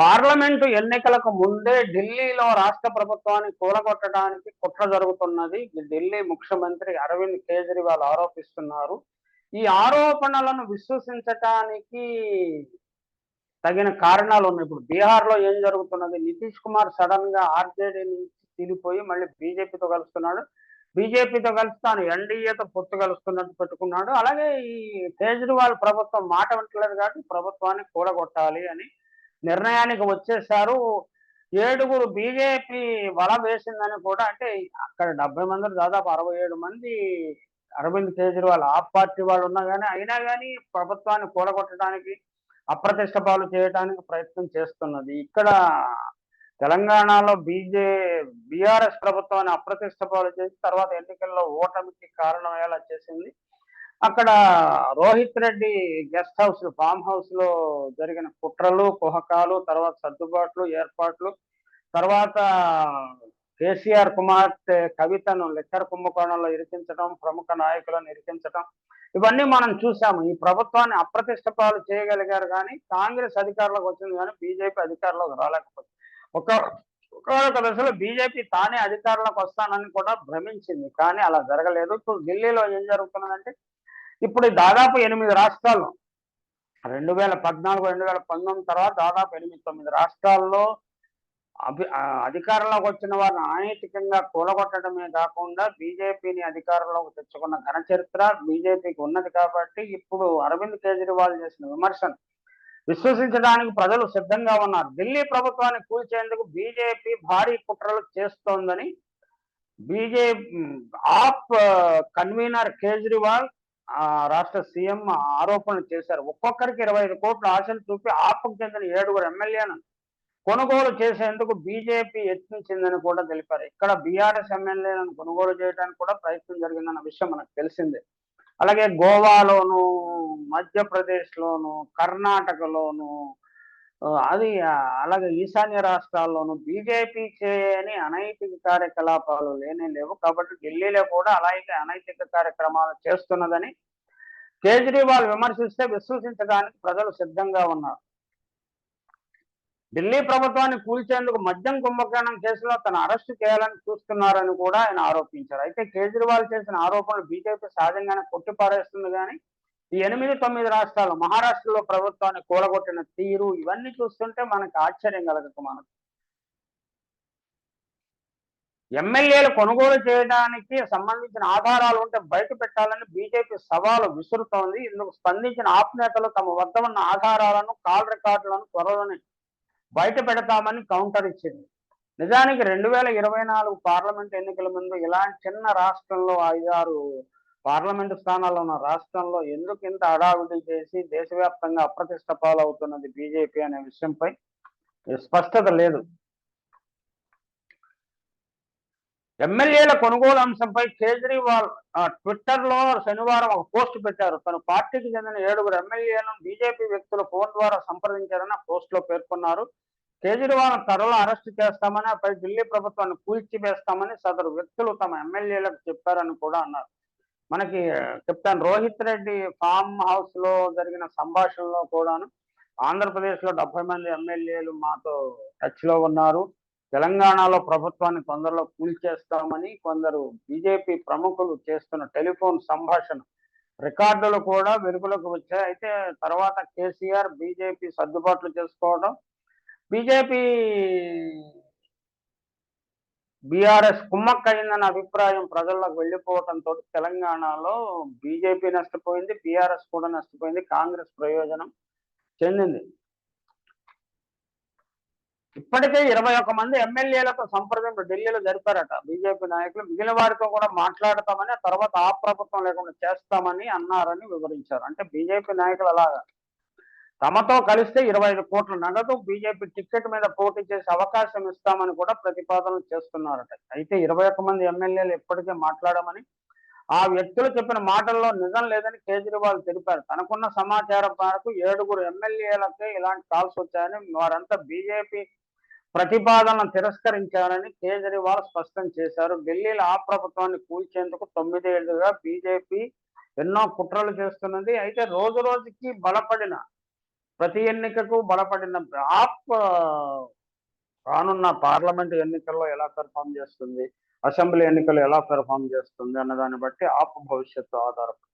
Parliament ఎన్నికలకు ముందే ఢిల్లీలో రాష్ట్ర ప్రభుత్వాన్ని కూలగొట్టడానికి కుట్ర జరుగుతున్నది. ఢిల్లీ ముఖ్యమంత్రి అరవింద్ కేజ్రీవాల్ ఆరోపిస్తున్నారు. ఈ ఆరోపణలను విశ్వసించటానికి తగిన కారణాలు ఉన్నాయి. ఇప్పుడు బీహార్లో ఏం జరుగుతున్నది? నితీష్ కుమార్ సడన్గా ఆర్జేడీ నుంచి తీరిపోయి మళ్ళీ బీజేపీతో కలుస్తున్నాడు. బీజేపీతో కలిసి తాను ఎన్డీఏతో పొత్తు కలుస్తున్నట్టు పెట్టుకున్నాడు. అలాగే ఈ కేజ్రీవాల్ ప్రభుత్వం మాట వింటలేదు కాబట్టి ప్రభుత్వాన్ని కూడగొట్టాలి అని నిర్ణయానికి వచ్చేసారు. ఏడుగురు బీజేపీ వల వేసిందని కూడా అంటే అక్కడ డెబ్బై మంది దాదాపు అరవై ఏడు మంది అరవింద్ కేజ్రీవాల్ ఆ పార్టీ వాళ్ళు ఉన్నా కానీ అయినా కానీ ప్రభుత్వాన్ని కూడగొట్టడానికి అప్రతిష్ట పాలు చేయడానికి ప్రయత్నం చేస్తున్నది. ఇక్కడ తెలంగాణలో బీజే బీఆర్ఎస్ ప్రభుత్వాన్ని అప్రతిష్ట పాలు చేసి తర్వాత ఎన్నికల్లో ఓటమికి కారణమయ్యేలా చేసింది. అక్కడ Rohit Reddy guest house farm హౌస్లో జరిగిన కుట్రలు కుహకాలు తర్వాత సర్దుబాట్లు ఏర్పాట్లు తర్వాత కేసీఆర్ కుమార్తె కవితను లెక్కర్ కుంభకోణంలో ఇరికించడం ప్రముఖ నాయకులను ఇరికించడం ఇవన్నీ మనం చూసాము. ఈ ప్రభుత్వాన్ని అప్రతిష్టపాలు చేయగలిగారు కానీ కాంగ్రెస్ అధికారంలోకి వచ్చింది కానీ బీజేపీ అధికారంలోకి రాలేకపోతే ఒక ఒకనొక దశలో బీజేపీ తానే అధికారంలోకి వస్తానని కూడా భ్రమించింది. కానీ అలా జరగలేదు. ఇప్పుడు ఢిల్లీలో ఏం జరుగుతున్నదంటే ఇప్పుడు దాదాపు ఎనిమిది రాష్ట్రాల్లో రెండు వేల పద్నాలుగు రెండు వేల పంతొమ్మిది తర్వాత దాదాపు ఎనిమిది తొమ్మిది రాష్ట్రాల్లో అభి అధికారంలోకి వచ్చిన వారిని అనైతికంగా కూలగొట్టడమే కాకుండా బీజేపీని అధికారంలోకి తెచ్చుకున్న ఘన చరిత్ర బీజేపీకి ఉన్నది కాబట్టి ఇప్పుడు అరవింద్ కేజ్రీవాల్ చేసిన విమర్శను విశ్వసించడానికి ప్రజలు సిద్ధంగా ఉన్నారు. ఢిల్లీ ప్రభుత్వాన్ని కూల్చేందుకు బీజేపీ భారీ కుట్రలు చేస్తోందని బీజేపీ ఆప్ కన్వీనర్ కేజ్రీవాల్ రాష్ట్ర సీఎం ఆరోపణలు చేశారు. ఒక్కొక్కరికి ఇరవై ఐదు కోట్ల ఆశలు చూపి ఆపకు చెందిన ఏడుగురు ఎమ్మెల్యేను కొనుగోలు చేసేందుకు బీజేపీ యత్నించిందని కూడా తెలిపారు. ఇక్కడ బీఆర్ఎస్ ఎమ్మెల్యేలను కొనుగోలు చేయడానికి కూడా ప్రయత్నం జరిగిందన్న విషయం మనకు తెలిసిందే. అలాగే గోవాలోను మధ్యప్రదేశ్లోను కర్ణాటకలోను అది అలాగే ఈశాన్య రాష్ట్రాల్లోనూ బీజేపీ చేయని అనైతిక కార్యకలాపాలు లేనే లేవు. కాబట్టి ఢిల్లీలో కూడా అలాగే అనైతిక కార్యక్రమాలు చేస్తున్నదని కేజ్రీవాల్ విమర్శిస్తే విశ్వసించడానికి ప్రజలు సిద్ధంగా ఉన్నారు. ఢిల్లీ ప్రభుత్వాన్ని కూల్చేందుకు మద్యం కుంభకరణం కేసులో తను అరెస్టు చేయాలని చూస్తున్నారని కూడా ఆయన ఆరోపించారు. అయితే కేజ్రీవాల్ చేసిన ఆరోపణలు బీజేపీ సహజంగానే కొట్టిపారేస్తుంది కానీ ఈ ఎనిమిది తొమ్మిది రాష్ట్రాలు మహారాష్ట్రలో ప్రభుత్వాన్ని కూలగొట్టిన తీరు ఇవన్నీ చూస్తుంటే మనకు ఆశ్చర్యం కలగక మనకు. ఎమ్మెల్యేలు కొనుగోలు చేయడానికి సంబంధించిన ఆధారాలు ఉంటే బయట పెట్టాలని బీజేపీ సవాలు విసురుతోంది. ఇందుకు స్పందించిన ఆప్ నేతలు తమ వద్ద ఉన్న ఆధారాలను కాల్ రికార్డులను త్వరలోనే బయట పెడతామని కౌంటర్ ఇచ్చింది. నిజానికి రెండు వేల ఇరవై నాలుగు పార్లమెంట్ ఎన్నికల ముందు ఇలాంటి చిన్న రాష్ట్రంలో ఐదారు పార్లమెంటు స్థానాల్లో ఉన్న రాష్ట్రంలో ఎందుకు ఇంత హడావిడి చేసి దేశవ్యాప్తంగా అప్రతిష్ట పాలవుతున్నది బీజేపీ అనే విషయంపై స్పష్టత లేదు. ఎమ్మెల్యేల కొనుగోలు అంశంపై కేజ్రీవాల్ ట్విట్టర్లో శనివారం ఒక పోస్ట్ పెట్టారు. తన పార్టీకి చెందిన ఏడుగురు ఎమ్మెల్యేలను బీజేపీ వ్యక్తులు ఫోన్ ద్వారా సంప్రదించారని పోస్ట్లో పేర్కొన్నారు. కేజ్రీవాల్ త్వరలో అరెస్ట్ చేస్తామని పై ఢిల్లీ ప్రభుత్వాన్ని కూల్చివేస్తామని సదరు వ్యక్తులు తమ ఎమ్మెల్యేలకు చెప్పారని కూడా అన్నారు. మనకి చెప్తాను. రోహిత్ రెడ్డి ఫామ్ హౌస్లో జరిగిన సంభాషణలో కూడాను ఆంధ్రప్రదేశ్లో డెబ్బై మంది ఎమ్మెల్యేలు మాతో టచ్లో ఉన్నారు. తెలంగాణలో ప్రభుత్వాన్ని తొందరలో కూల్చేస్తామని కొందరు బీజేపీ ప్రముఖులు చేస్తున్న టెలిఫోన్ సంభాషణ రికార్డులు కూడా వెలుగులోకి వచ్చాయి. అయితే తర్వాత కేసీఆర్ బీజేపీ సర్దుబాట్లు చేసుకోవడం బీజేపీ బీఆర్ఎస్ కుమ్మక్కయిందన్న అభిప్రాయం ప్రజల్లోకి వెళ్ళిపోవడంతో తెలంగాణలో బీజేపీ నష్టపోయింది బీఆర్ఎస్ కూడా నష్టపోయింది కాంగ్రెస్ ప్రయోజనం చెందింది. ఇప్పటికే ఇరవై ఒక్క మంది ఎమ్మెల్యేలతో సంప్రదింపు ఢిల్లీలో జరిపారట. బీజేపీ నాయకులు మిగిలిన వారితో కూడా మాట్లాడతామని తర్వాత ఆ ప్రభుత్వం లేకుండా చేస్తామని అన్నారని వివరించారు. అంటే బీజేపీ నాయకులు అలాగా. తమతో కలిస్తే ఇరవై ఐదు కోట్ల నగదు బీజేపీ టికెట్ మీద పోటీ చేసే అవకాశం ఇస్తామని కూడా ప్రతిపాదనలు చేస్తున్నారట. అయితే ఇరవై ఒక్క మంది ఎమ్మెల్యేలు ఇప్పటికే మాట్లాడమని ఆ వ్యక్తులు చెప్పిన మాటల్లో నిజం లేదని కేజ్రీవాల్ తెలిపారు. తనకున్న సమాచారం మేరకు ఏడుగురు ఎమ్మెల్యేలకే ఇలాంటి కాల్స్ వచ్చాయని వారంతా బీజేపీ ప్రతిపాదనను తిరస్కరించారని కేజ్రీవాల్ స్పష్టం చేశారు. ఢిల్లీలో ఆ ప్రభుత్వాన్ని కూల్చేందుకు తొమ్మిదేళ్ళుగా బీజేపీ ఎన్నో కుట్రలు చేస్తున్నది. అయితే రోజు రోజుకి బలపడిన ప్రతి ఎన్నికకు బలపడిన ఆప్ రానున్న పార్లమెంట్ ఎన్నికల్లో ఎలా పెర్ఫామ్ చేస్తుంది అసెంబ్లీ ఎన్నికలు ఎలా పెర్ఫామ్ చేస్తుంది అన్న దాన్ని బట్టి ఆప్ భవిష్యత్తు ఆధారపడి